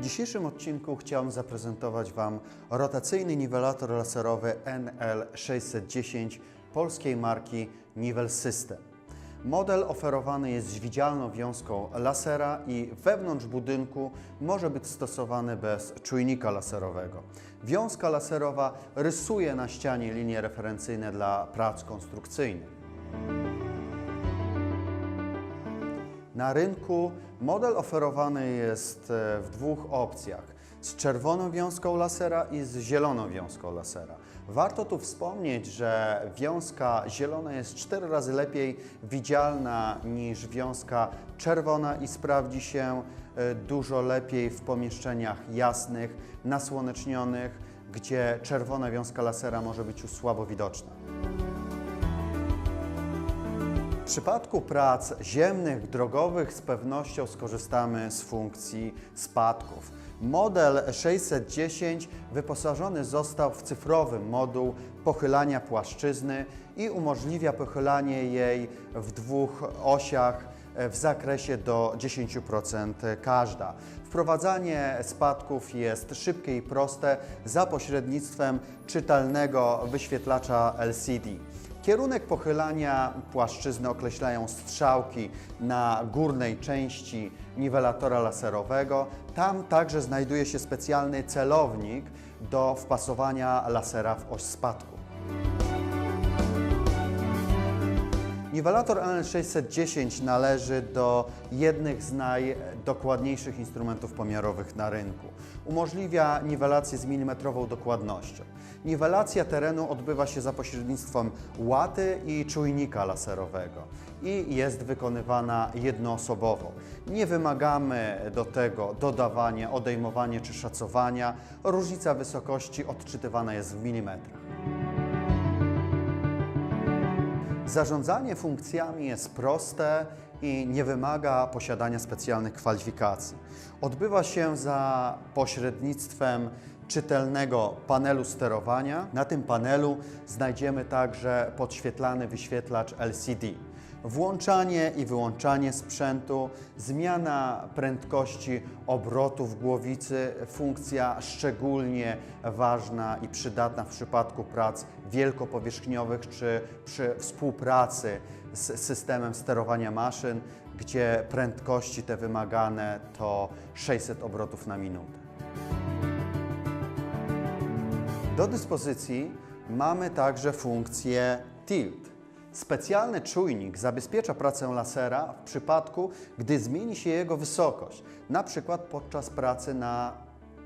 W dzisiejszym odcinku chciałem zaprezentować Wam rotacyjny niwelator laserowy NL610 polskiej marki Nivel System. Model oferowany jest z widzialną wiązką lasera i wewnątrz budynku może być stosowany bez czujnika laserowego. Wiązka laserowa rysuje na ścianie linie referencyjne dla prac konstrukcyjnych. Na rynku model oferowany jest e, w dwóch opcjach: z czerwoną wiązką lasera i z zieloną wiązką lasera. Warto tu wspomnieć, że wiązka zielona jest cztery razy lepiej widzialna niż wiązka czerwona i sprawdzi się e, dużo lepiej w pomieszczeniach jasnych, nasłonecznionych, gdzie czerwona wiązka lasera może być już słabo widoczna. W przypadku prac ziemnych, drogowych z pewnością skorzystamy z funkcji spadków. Model 610 wyposażony został w cyfrowy moduł pochylania płaszczyzny i umożliwia pochylanie jej w dwóch osiach w zakresie do 10% każda. Wprowadzanie spadków jest szybkie i proste za pośrednictwem czytelnego wyświetlacza LCD. Kierunek pochylania płaszczyzny określają strzałki na górnej części niwelatora laserowego. Tam także znajduje się specjalny celownik do wpasowania lasera w oś spadku. Niwelator NL610 należy do jednych z najdokładniejszych instrumentów pomiarowych na rynku. Umożliwia niwelację z milimetrową dokładnością. Niwelacja terenu odbywa się za pośrednictwem łaty i czujnika laserowego i jest wykonywana jednoosobowo. Nie wymagamy do tego dodawania, odejmowania czy szacowania. Różnica wysokości odczytywana jest w milimetrach. Zarządzanie funkcjami jest proste i nie wymaga posiadania specjalnych kwalifikacji. Odbywa się za pośrednictwem czytelnego panelu sterowania. Na tym panelu znajdziemy także podświetlany wyświetlacz LCD. Włączanie i wyłączanie sprzętu, zmiana prędkości obrotów głowicy, funkcja szczególnie ważna i przydatna w przypadku prac wielkopowierzchniowych czy przy współpracy z systemem sterowania maszyn, gdzie prędkości te wymagane to 600 obrotów na minutę. Do dyspozycji mamy także funkcję tilt. Specjalny czujnik zabezpiecza pracę lasera w przypadku, gdy zmieni się jego wysokość, na przykład podczas pracy na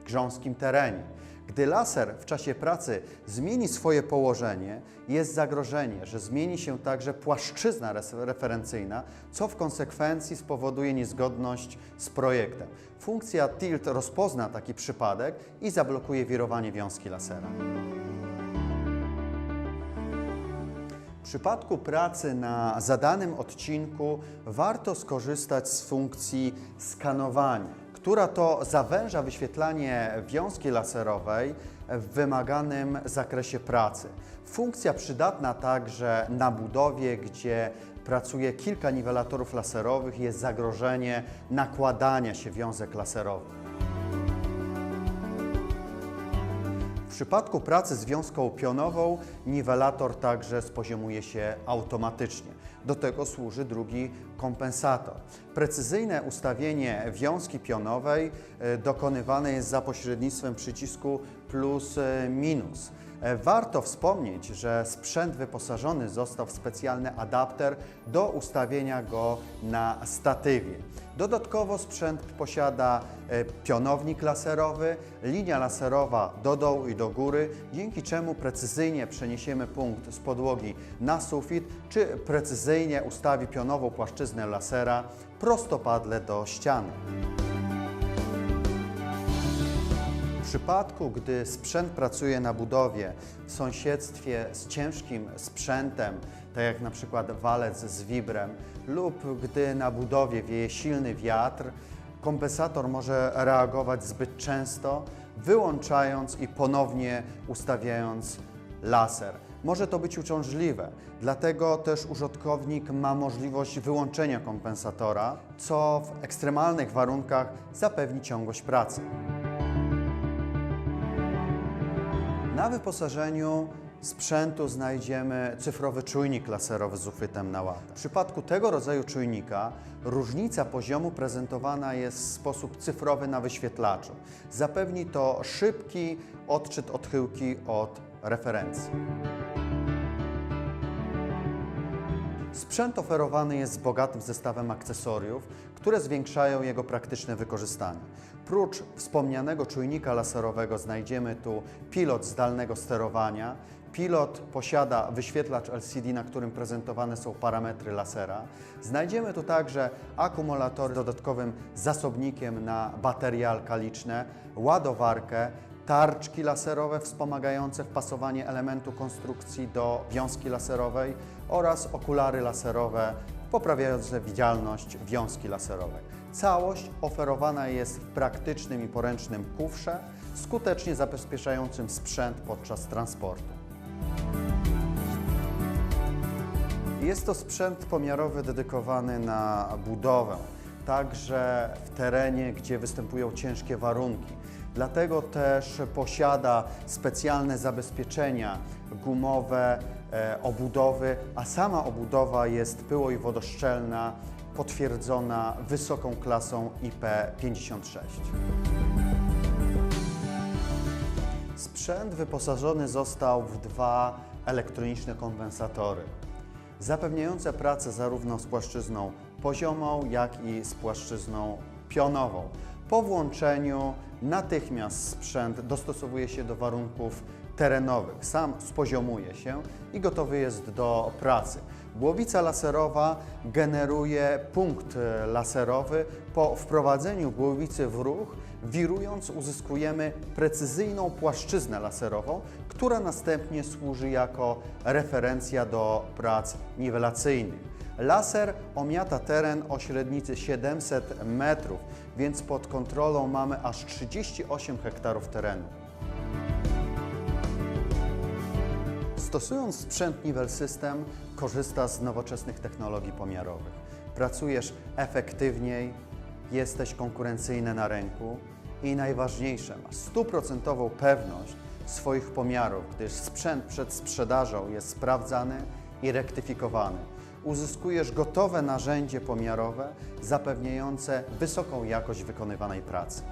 grząskim terenie. Gdy laser w czasie pracy zmieni swoje położenie, jest zagrożenie, że zmieni się także płaszczyzna referencyjna, co w konsekwencji spowoduje niezgodność z projektem. Funkcja tilt rozpozna taki przypadek i zablokuje wirowanie wiązki lasera. W przypadku pracy na zadanym odcinku warto skorzystać z funkcji skanowania, która to zawęża wyświetlanie wiązki laserowej w wymaganym zakresie pracy. Funkcja przydatna także na budowie, gdzie pracuje kilka niwelatorów laserowych, jest zagrożenie nakładania się wiązek laserowych. W przypadku pracy z wiązką pionową niwelator także spoziomuje się automatycznie. Do tego służy drugi kompensator. Precyzyjne ustawienie wiązki pionowej e, dokonywane jest za pośrednictwem przycisku plus e, minus. E, Warto wspomnieć, że sprzęt wyposażony został w specjalny adapter do ustawienia go na statywie. Dodatkowo sprzęt posiada e, pionownik laserowy, linia laserowa do dołu i do góry, dzięki czemu precyzyjnie przeniesiemy punkt z podłogi na sufit, czy precyzyjnie ustawi pionową płaszczyznę lasera prostopadle do ściany. Przypadku, gdy sprzęt pracuje na budowie w sąsiedztwie z ciężkim sprzętem, tak jak na przykład walec z wibrem, lub gdy na budowie wieje silny wiatr, kompensator może reagować zbyt często, wyłączając i ponownie ustawiając laser. Może to być uciążliwe, dlatego też użytkownik ma możliwość wyłączenia kompensatora, co w ekstremalnych warunkach zapewni ciągłość pracy. Na wyposażeniu sprzętu znajdziemy cyfrowy czujnik laserowy z uchwytem na łatę. W przypadku tego rodzaju czujnika różnica poziomu prezentowana jest w sposób cyfrowy na wyświetlaczu. Zapewni to szybki odczyt odchyłki od referencji. Sprzęt oferowany jest z bogatym zestawem akcesoriów, które zwiększają jego praktyczne wykorzystanie. Prócz wspomnianego czujnika laserowego znajdziemy tu pilot zdalnego sterowania. Pilot posiada wyświetlacz LCD, na którym prezentowane są parametry lasera. Znajdziemy tu także akumulator z dodatkowym zasobnikiem na baterie alkaliczne, ładowarkę, tarczki laserowe wspomagające wpasowanie elementu konstrukcji do wiązki laserowej oraz okulary laserowe poprawiające widzialność wiązki laserowej. Całość oferowana jest w praktycznym i poręcznym kufrze, skutecznie zabezpieczającym sprzęt podczas transportu. Jest to sprzęt pomiarowy dedykowany na budowę, także w terenie, gdzie występują ciężkie warunki. Dlatego też posiada specjalne zabezpieczenia gumowe, e, obudowy, a sama obudowa jest pyło i wodoszczelna, potwierdzona wysoką klasą IP56. Sprzęt wyposażony został w dwa elektroniczne kompensatory, zapewniające pracę zarówno z płaszczyzną poziomą, jak i z płaszczyzną pionową. Po włączeniu natychmiast sprzęt dostosowuje się do warunków terenowych, sam spoziomuje się i gotowy jest do pracy. Głowica laserowa generuje punkt e, laserowy. Po wprowadzeniu głowicy w ruch, wirując, uzyskujemy precyzyjną płaszczyznę laserową, która następnie służy jako referencja do prac niwelacyjnych. Laser omiata teren o średnicy 700 metrów, więc pod kontrolą mamy aż 38 hektarów terenu. Stosując sprzęt Nivel System, korzysta z nowoczesnych technologii pomiarowych. Pracujesz efektywniej, jesteś konkurencyjny na rynku i najważniejsze, masz stuprocentową pewność swoich pomiarów, gdyż sprzęt przed sprzedażą jest sprawdzany i rektyfikowany. Uzyskujesz gotowe narzędzie pomiarowe zapewniające wysoką jakość wykonywanej pracy.